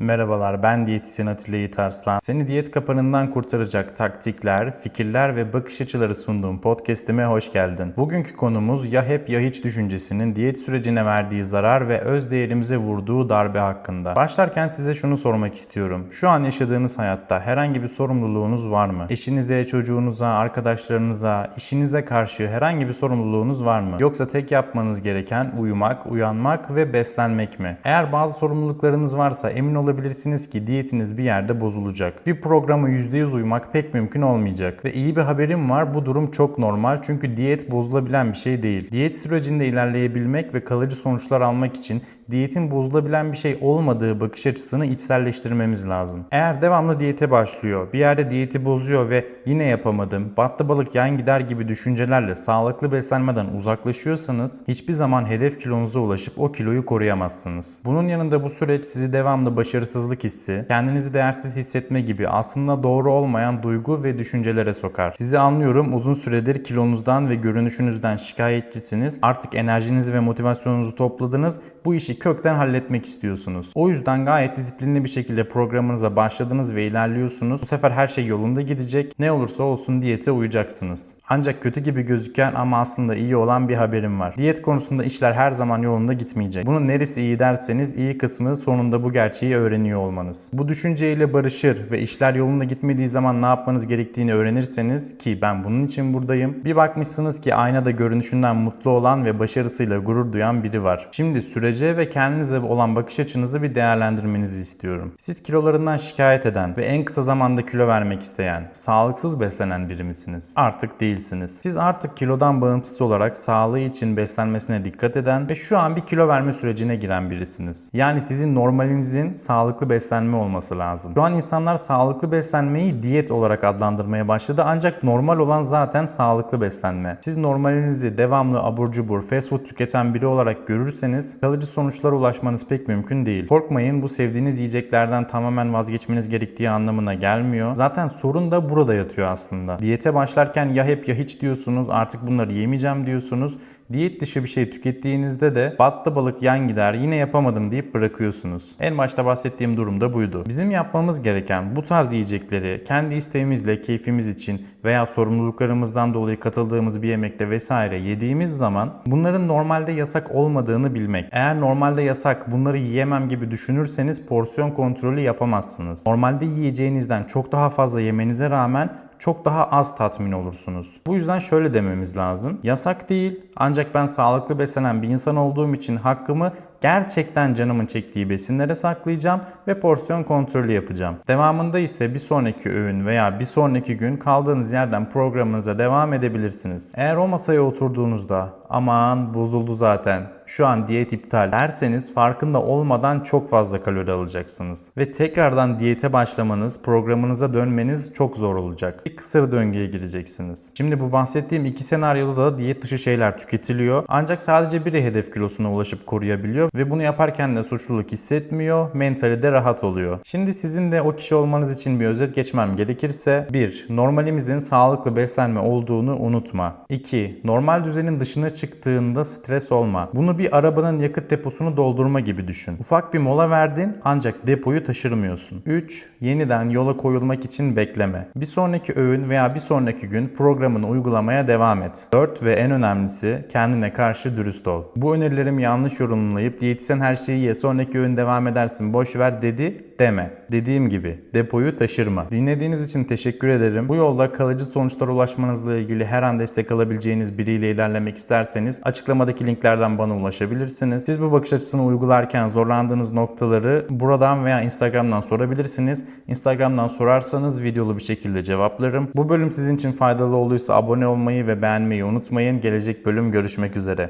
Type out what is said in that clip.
Merhabalar ben diyetisyen Atilla Yiğit Arslan. Seni diyet kapanından kurtaracak taktikler, fikirler ve bakış açıları sunduğum podcastime hoş geldin. Bugünkü konumuz ya hep ya hiç düşüncesinin diyet sürecine verdiği zarar ve öz değerimize vurduğu darbe hakkında. Başlarken size şunu sormak istiyorum. Şu an yaşadığınız hayatta herhangi bir sorumluluğunuz var mı? Eşinize, çocuğunuza, arkadaşlarınıza, işinize karşı herhangi bir sorumluluğunuz var mı? Yoksa tek yapmanız gereken uyumak, uyanmak ve beslenmek mi? Eğer bazı sorumluluklarınız varsa emin olabilirsiniz ki diyetiniz bir yerde bozulacak. Bir programa %100 uymak pek mümkün olmayacak. Ve iyi bir haberim var bu durum çok normal çünkü diyet bozulabilen bir şey değil. Diyet sürecinde ilerleyebilmek ve kalıcı sonuçlar almak için diyetin bozulabilen bir şey olmadığı bakış açısını içselleştirmemiz lazım. Eğer devamlı diyete başlıyor, bir yerde diyeti bozuyor ve yine yapamadım, battı balık yan gider gibi düşüncelerle sağlıklı beslenmeden uzaklaşıyorsanız hiçbir zaman hedef kilonuza ulaşıp o kiloyu koruyamazsınız. Bunun yanında bu süreç sizi devamlı başarısızlık hissi, kendinizi değersiz hissetme gibi aslında doğru olmayan duygu ve düşüncelere sokar. Sizi anlıyorum uzun süredir kilonuzdan ve görünüşünüzden şikayetçisiniz. Artık enerjinizi ve motivasyonunuzu topladınız. Bu işi kökten halletmek istiyorsunuz. O yüzden gayet disiplinli bir şekilde programınıza başladınız ve ilerliyorsunuz. Bu sefer her şey yolunda gidecek. Ne olursa olsun diyete uyacaksınız. Ancak kötü gibi gözüken ama aslında iyi olan bir haberim var. Diyet konusunda işler her zaman yolunda gitmeyecek. Bunun neresi iyi derseniz iyi kısmı sonunda bu gerçeği öğreniyor olmanız. Bu düşünceyle barışır ve işler yolunda gitmediği zaman ne yapmanız gerektiğini öğrenirseniz ki ben bunun için buradayım. Bir bakmışsınız ki aynada görünüşünden mutlu olan ve başarısıyla gurur duyan biri var. Şimdi sürece ve kendinize olan bakış açınızı bir değerlendirmenizi istiyorum. Siz kilolarından şikayet eden ve en kısa zamanda kilo vermek isteyen, sağlıksız beslenen biri misiniz? Artık değilsiniz. Siz artık kilodan bağımsız olarak sağlığı için beslenmesine dikkat eden ve şu an bir kilo verme sürecine giren birisiniz. Yani sizin normalinizin sağlıklı beslenme olması lazım. Şu an insanlar sağlıklı beslenmeyi diyet olarak adlandırmaya başladı ancak normal olan zaten sağlıklı beslenme. Siz normalinizi devamlı abur cubur, fast food tüketen biri olarak görürseniz kalıcı sonuçlara ulaşmanız pek mümkün değil. Korkmayın bu sevdiğiniz yiyeceklerden tamamen vazgeçmeniz gerektiği anlamına gelmiyor. Zaten sorun da burada yatıyor aslında. Diyete başlarken ya hep ya hiç diyorsunuz artık bunları yemeyeceğim diyorsunuz. Diyet dışı bir şey tükettiğinizde de battı balık yan gider yine yapamadım deyip bırakıyorsunuz. En başta bahsettiğim durum da buydu. Bizim yapmamız gereken bu tarz yiyecekleri kendi isteğimizle keyfimiz için veya sorumluluklarımızdan dolayı katıldığımız bir yemekte vesaire yediğimiz zaman bunların normalde yasak olmadığını bilmek. Eğer normalde yasak bunları yiyemem gibi düşünürseniz porsiyon kontrolü yapamazsınız. Normalde yiyeceğinizden çok daha fazla yemenize rağmen çok daha az tatmin olursunuz. Bu yüzden şöyle dememiz lazım. Yasak değil ancak ben sağlıklı beslenen bir insan olduğum için hakkımı gerçekten canımın çektiği besinlere saklayacağım ve porsiyon kontrolü yapacağım. Devamında ise bir sonraki öğün veya bir sonraki gün kaldığınız yerden programınıza devam edebilirsiniz. Eğer o masaya oturduğunuzda aman bozuldu zaten şu an diyet iptal derseniz farkında olmadan çok fazla kalori alacaksınız. Ve tekrardan diyete başlamanız, programınıza dönmeniz çok zor olacak. Bir kısır döngüye gireceksiniz. Şimdi bu bahsettiğim iki senaryoda da diyet dışı şeyler tüketiliyor. Ancak sadece biri hedef kilosuna ulaşıp koruyabiliyor ve bunu yaparken de suçluluk hissetmiyor, mentali de rahat oluyor. Şimdi sizin de o kişi olmanız için bir özet geçmem gerekirse 1. Normalimizin sağlıklı beslenme olduğunu unutma. 2. Normal düzenin dışına çıktığında stres olma. Bunu bir arabanın yakıt deposunu doldurma gibi düşün. Ufak bir mola verdin ancak depoyu taşırmıyorsun. 3. Yeniden yola koyulmak için bekleme. Bir sonraki öğün veya bir sonraki gün programını uygulamaya devam et. 4 ve en önemlisi kendine karşı dürüst ol. Bu önerilerimi yanlış yorumlayıp diyetisyen her şeyi ye sonraki öğün devam edersin boş ver dedi deme. Dediğim gibi depoyu taşırma. Dinlediğiniz için teşekkür ederim. Bu yolda kalıcı sonuçlara ulaşmanızla ilgili her an destek alabileceğiniz biriyle ilerlemek isterseniz açıklamadaki linklerden bana ulaşabilirsiniz. Siz bu bakış açısını uygularken zorlandığınız noktaları buradan veya Instagram'dan sorabilirsiniz. Instagram'dan sorarsanız videolu bir şekilde cevaplarım. Bu bölüm sizin için faydalı olduysa abone olmayı ve beğenmeyi unutmayın. Gelecek bölüm görüşmek üzere.